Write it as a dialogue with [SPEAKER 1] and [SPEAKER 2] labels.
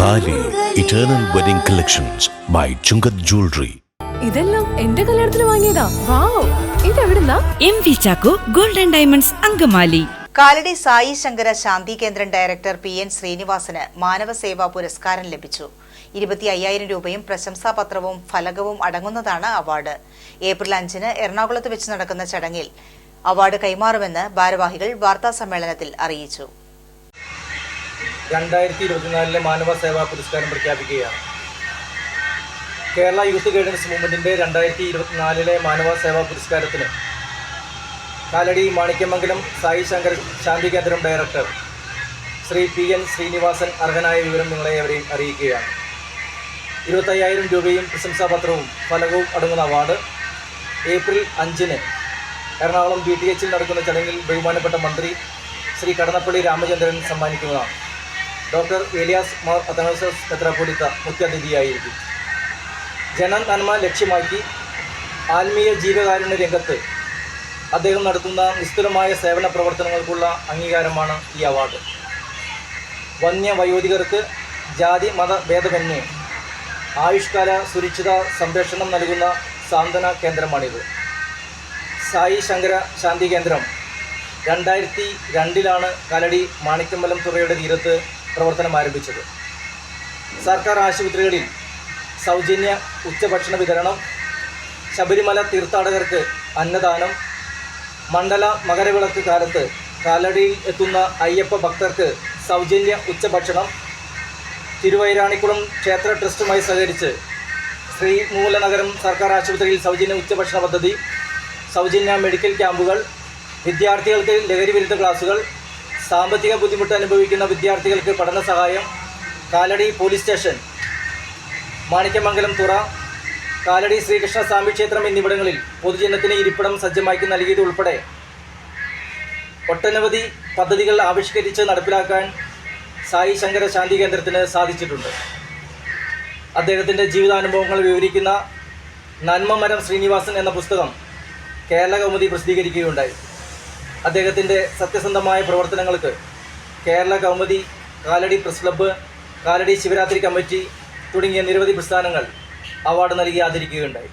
[SPEAKER 1] Thali eternal wedding collections by Chungath jewellery
[SPEAKER 2] ഇതെല്ലാം എന്റെ കല്യാണത്തിന് വാങ്ങിയതാ. Wow. ഇതെവിടുന്നാ?
[SPEAKER 3] M V Chacko golden diamonds Angamaly.
[SPEAKER 4] Kalady Sai Shankara Shanti Kendram director P N Sreenivasan മാനവ സേവാ പുരസ്കാരം ലഭിച്ചു. ഇരുപത്തി അയ്യായിരം രൂപയും പ്രശംസാപത്രവും ഫലകവും അടങ്ങുന്നതാണ് അവാർഡ്. ഏപ്രിൽ അഞ്ചിന് എറണാകുളത്ത് വെച്ച് നടക്കുന്ന ചടങ്ങിൽ അവാർഡ് കൈമാറുമെന്ന് ഭാരവാഹികൾ വാർത്താ സമ്മേളനത്തിൽ അറിയിച്ചു.
[SPEAKER 5] രണ്ടായിരത്തി ഇരുപത്തിനാലിലെ മാനവ സേവാ പുരസ്കാരം പ്രഖ്യാപിക്കുകയാണ്. കേരള യൂത്ത് ഗൈഡൻസ് മൂവ്മെന്റിന്റെ രണ്ടായിരത്തി ഇരുപത്തിനാലിലെ മാനവ സേവാ പുരസ്കാരത്തിന് Kalady Manikyamangalam Sai Shankar Shanti Kendram director Shri P N Srinivasan അർഹനായ വിവരം നിങ്ങളെ അവരെയും അറിയിക്കുകയാണ്. ഇരുപത്തയ്യായിരം രൂപയും പ്രശംസാപത്രവും ഫലകവും അടങ്ങുന്ന അവാർഡ് ഏപ്രിൽ അഞ്ചിന് എറണാകുളം ബി ടി എച്ചിൽ നടക്കുന്ന ചടങ്ങിൽ ബഹുമാനപ്പെട്ട മന്ത്രി ശ്രീ കടന്നപ്പള്ളി രാമചന്ദ്രൻ സമ്മാനിക്കുന്നതാണ്. ഡോക്ടർ ഏലിയാസ് മാർ അതനോസസ് മെത്രാപ്പൊലിത്ത മുഖ്യാതിഥിയായിരിക്കും. ജനനന്മ ലക്ഷ്യമാക്കി ആത്മീയ ജീവകാരുണ്യ രംഗത്ത് അദ്ദേഹം നടത്തുന്ന നിസ്തുലമായ സേവന പ്രവർത്തനങ്ങൾക്കുള്ള അംഗീകാരമാണ് ഈ അവാർഡ്. വന്യ വയോധികർക്ക് ജാതി മത ഭേദമന്യേ ആയുഷ്കാല സുരക്ഷിത സംരക്ഷണം നൽകുന്ന സാന്ത്വന കേന്ദ്രമാണിത്. സായി ശങ്കര ശാന്തി കേന്ദ്രം രണ്ടായിരത്തി രണ്ടിലാണ് കലടി മാണിക്കമ്പലം തുറയുടെ തീരത്ത് പ്രവർത്തനം ആരംഭിച്ചത്. സർക്കാർ ആശുപത്രികളിൽ സൗജന്യ ഉച്ചഭക്ഷണ വിതരണം ശബരിമല തീർത്ഥാടകർക്ക് അന്നദാനം മണ്ഡല മകരവിളക്ക് കാലത്ത് കാലടിയിൽ എത്തുന്ന അയ്യപ്പ ഭക്തർക്ക് സൗജന്യ ഉച്ചഭക്ഷണം തിരുവൈരാണിക്കുളം ക്ഷേത്ര ട്രസ്റ്റുമായി സഹകരിച്ച് ശ്രീ മൂലനഗരം സർക്കാർ ആശുപത്രിയിൽ സൗജന്യ ഉച്ചഭക്ഷണ പദ്ധതി സൗജന്യ മെഡിക്കൽ ക്യാമ്പുകൾ വിദ്യാർത്ഥികൾക്ക് ലഹരി വിരുദ്ധ ക്ലാസുകൾ സാമ്പത്തിക ബുദ്ധിമുട്ട് അനുഭവിക്കുന്ന വിദ്യാർത്ഥികൾക്ക് പഠന സഹായം കാലടി പോലീസ് സ്റ്റേഷൻ മാണിക്യമംഗലം തുറ കാലടി ശ്രീകൃഷ്ണ സ്വാമി ക്ഷേത്രം എന്നിവിടങ്ങളിൽ പൊതുജനത്തിന് ഇരിപ്പിടം സജ്ജമാക്കി നൽകിയത് ഉൾപ്പെടെ ഒട്ടനവധി പദ്ധതികൾ ആവിഷ്കരിച്ച് നടപ്പിലാക്കാൻ സായി ശങ്കര ശാന്തി കേന്ദ്രത്തിന് സാധിച്ചിട്ടുണ്ട്. അദ്ദേഹത്തിന്റെ ജീവിതാനുഭവങ്ങൾ വിവരിക്കുന്ന നന്മമരം ശ്രീനിവാസൻ എന്ന പുസ്തകം കേരള കൗമുദി പ്രസിദ്ധീകരിക്കുകയുണ്ടായി. അദ്ദേഹത്തിന്റെ സത്യസന്ധമായ പ്രവർത്തനങ്ങൾക്ക് Kerala Kaumudi Kalady press club Kalady Shivaratri committee തുടങ്ങിയ നിരവധി പ്രസ്ഥാനങ്ങൾ അവാർഡ് നൽകി ആദരിക്കുകയുണ്ടായി